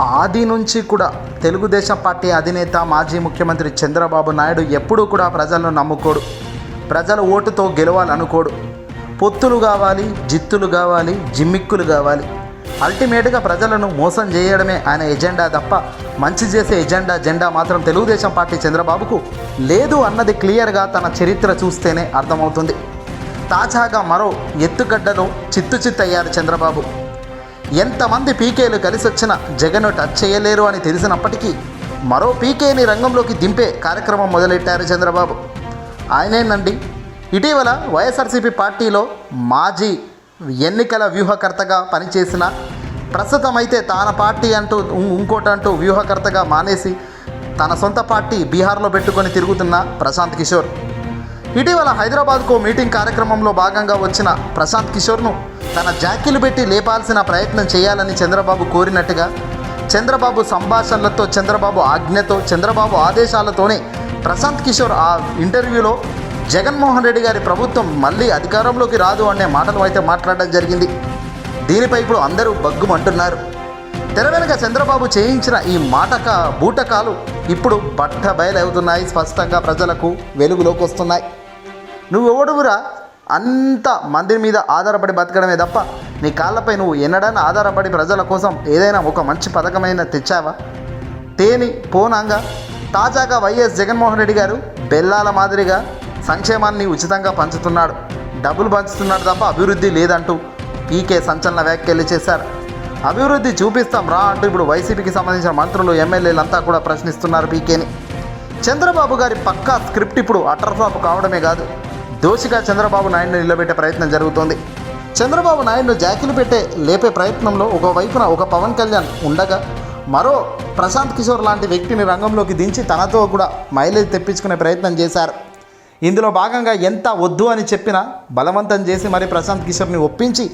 ఆది నుంచి కూడా తెలుగుదేశం పార్టీ అధినేత మాజీ ముఖ్యమంత్రి చంద్రబాబు నాయుడు ఎప్పుడూ కూడా ప్రజలను నమ్ముకోడు. ప్రజల ఓటుతో గెలవాలనుకోడు. పొత్తులు కావాలి జిత్తులు కావాలి జిమ్మిక్కులు కావాలి. అల్టిమేట్గా ప్రజలను మోసం చేయడమే ఆయన ఎజెండా తప్ప మంచి చేసే ఎజెండా జెండా మాత్రం తెలుగుదేశం పార్టీ చంద్రబాబుకు లేదు అన్నది క్లియర్గా తన చరిత్ర చూస్తేనే అర్థమవుతుంది. తాజాగా మరో ఎత్తుగడ్డలో చిత్తు చిత్తయ్యారు చంద్రబాబు. ఎంతమంది పీకేలు కలిసి వచ్చినా జగన్ టచ్ చేయలేరు అని తెలిసినప్పటికీ మరో పీకేని రంగంలోకి దింపే కార్యక్రమం మొదలెట్టారు చంద్రబాబు. ఆయనేనండి ఇటీవల వైఎస్ఆర్సీపీ పార్టీలో మాజీ ఎన్నికల వ్యూహకర్తగా పనిచేసిన ప్రస్తుతం అయితే తన పార్టీ అంటూ ఇంకోటంటూ వ్యూహకర్తగా మానేసి తన సొంత పార్టీ బీహార్లో పెట్టుకొని తిరుగుతున్న ప్రశాంత్ కిషోర్. ఇటీవల హైదరాబాద్కు మీటింగ్ కార్యక్రమంలో భాగంగా వచ్చిన ప్రశాంత్ కిషోర్ను తన జాకీలు పెట్టి లేపాల్సిన ప్రయత్నం చేయాలని చంద్రబాబు కోరినట్టుగా చంద్రబాబు సంభాషణలతో చంద్రబాబు ఆజ్ఞతో చంద్రబాబు ఆదేశాలతోనే ప్రశాంత్ కిషోర్ ఆ ఇంటర్వ్యూలో జగన్మోహన్ రెడ్డి గారి ప్రభుత్వం మళ్ళీ అధికారంలోకి రాదు అనే మాటలు అయితే మాట్లాడడం జరిగింది. దీనిపై ఇప్పుడు అందరూ బగ్గుమంటున్నారు. తెర వెనుక చంద్రబాబు చేయించిన ఈ మాటక బూటకాలు ఇప్పుడు బట్ట బయలవుతున్నాయి. స్పష్టంగా ప్రజలకు వెలుగులోకి వస్తున్నాయి. నువ్వెవడువురా? అంత మంది మీద ఆధారపడి బతకడమే తప్ప నీ కాళ్ళపై నువ్వు ఎన్నడైనా ఆధారపడి ప్రజల కోసం ఏదైనా ఒక మంచి పథకమైన తెచ్చావా? తేని పోనాంగా తాజాగా వైఎస్ జగన్మోహన్ రెడ్డి గారు బెల్లాల మాదిరిగా సంక్షేమాన్ని ఉచితంగా పంచుతున్నాడు. డబ్బులు పంచుతున్నాడు తప్ప అభివృద్ధి లేదంటూ పీకే సంచలన వ్యాఖ్యలు చేశారు. అభివృద్ధి చూపిస్తాం రా అంటూ ఇప్పుడు వైసీపీకి సంబంధించిన మంత్రులు ఎమ్మెల్యేలంతా కూడా ప్రశ్నిస్తున్నారు పీకేని. చంద్రబాబు గారి పక్కా స్క్రిప్ట్ ఇప్పుడు అటర్ఫ్లాప్ కావడమే కాదు. దోషిగా చంద్రబాబు నాయుడును నిలబెట్టే ప్రయత్నం జరుగుతోంది. చంద్రబాబు నాయుడును జాకిలు పెట్టే లేపే ప్రయత్నంలో ఒకవైపున ఒక పవన్ కళ్యాణ్ ఉండగా మరో ప్రశాంత్ కిషోర్ లాంటి వ్యక్తిని రంగంలోకి దించి తనతో కూడా మైలేజ్ తెప్పించుకునే ప్రయత్నం చేశారు. ఇందులో భాగంగా ఎంత వద్దు అని చెప్పినా బలవంతం చేసి మరి ప్రశాంత్ కిషోర్ని ఒప్పించి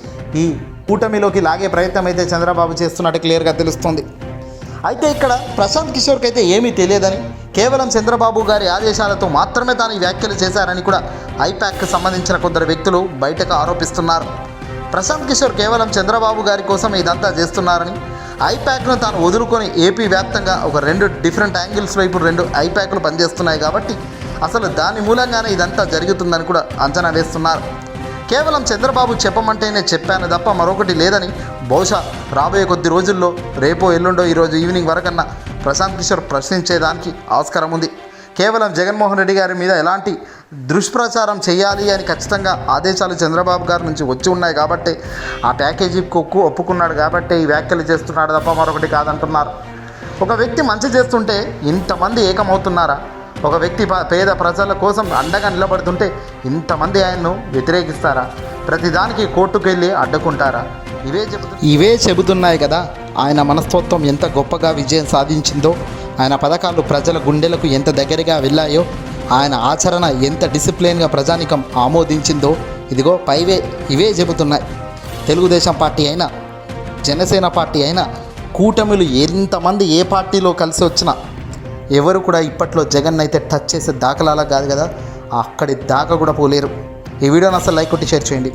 ఈ కూటమిలోకి లాగే ప్రయత్నం అయితే చంద్రబాబు చేస్తున్నట్టు క్లియర్గా తెలుస్తుంది. అయితే ఇక్కడ ప్రశాంత్ కిషోర్కి అయితే ఏమీ తెలియదని కేవలం చంద్రబాబు గారి ఆదేశాలతో మాత్రమే తాను ఈ వ్యాఖ్యలు చేశారని కూడా ఐపాక్కి సంబంధించిన కొందరు వ్యక్తులు బయటకు ఆరోపిస్తున్నారు. ప్రశాంత్ కిషోర్ కేవలం చంద్రబాబు గారి కోసం ఇదంతా చేస్తున్నారని ఐపాక్ను తాను వదులుకొని ఏపీ వ్యాప్తంగా ఒక రెండు డిఫరెంట్ యాంగిల్స్ వైపు రెండు ఐపాక్లు పనిచేస్తున్నాయి కాబట్టి అసలు దాని మూలంగానే ఇదంతా జరుగుతుందని కూడా అంచనా వేస్తున్నారు. కేవలం చంద్రబాబు చెప్పమంటేనే చెప్పాను తప్ప మరొకటి లేదని బహుశా రాబోయే కొద్ది రోజుల్లో రేపో ఎల్లుండో ఈరోజు ఈవినింగ్ వరకన్నా ప్రశాంత్ కిషోర్ ప్రశ్నించేదానికి ఆస్కారం ఉంది. కేవలం జగన్మోహన్ రెడ్డి గారి మీద ఎలాంటి దుష్ప్రచారం చేయాలి అని ఖచ్చితంగా ఆదేశాలు చంద్రబాబు గారి నుంచి వచ్చి ఉన్నాయి కాబట్టి ఆ ప్యాకేజీ కొక్కు ఒప్పుకున్నాడు కాబట్టి ఈ వ్యాఖ్యలు చేస్తున్నాడు తప్ప మరొకటి కాదంటున్నారు. ఒక వ్యక్తి మంచి చేస్తుంటే ఇంతమంది ఏకమవుతున్నారా? ఒక వ్యక్తి పేద ప్రజల కోసం అండగా నిలబడుతుంటే ఇంతమంది ఆయన్ను వ్యతిరేకిస్తారా? ప్రతిదానికి కోర్టుకు వెళ్ళి అడ్డుకుంటారా? ఇవే ఇవే చెబుతున్నాయి కదా ఆయన మనస్తత్వం ఎంత గొప్పగా విజయం సాధించిందో ఆయన పథకాలు ప్రజల గుండెలకు ఎంత దగ్గరగా వెళ్ళాయో ఆయన ఆచరణ ఎంత డిసిప్లిన్గా ప్రజానికం ఆమోదించిందో ఇదిగో పైవే ఇవే చెబుతున్నాయి. తెలుగుదేశం పార్టీ అయినా జనసేన పార్టీ అయినా కూటమిలు ఎంతమంది ఏ పార్టీలో కలిసి వచ్చినా ఎవరు కూడా ఇప్పట్లో జగన్ అయితే టచ్ చేసే దాఖలాలా కాదు కదా అక్కడి దాకా కూడా పోలేరు. ఈ వీడియోని అసలు లైక్ కొట్టి షేర్ చేయండి.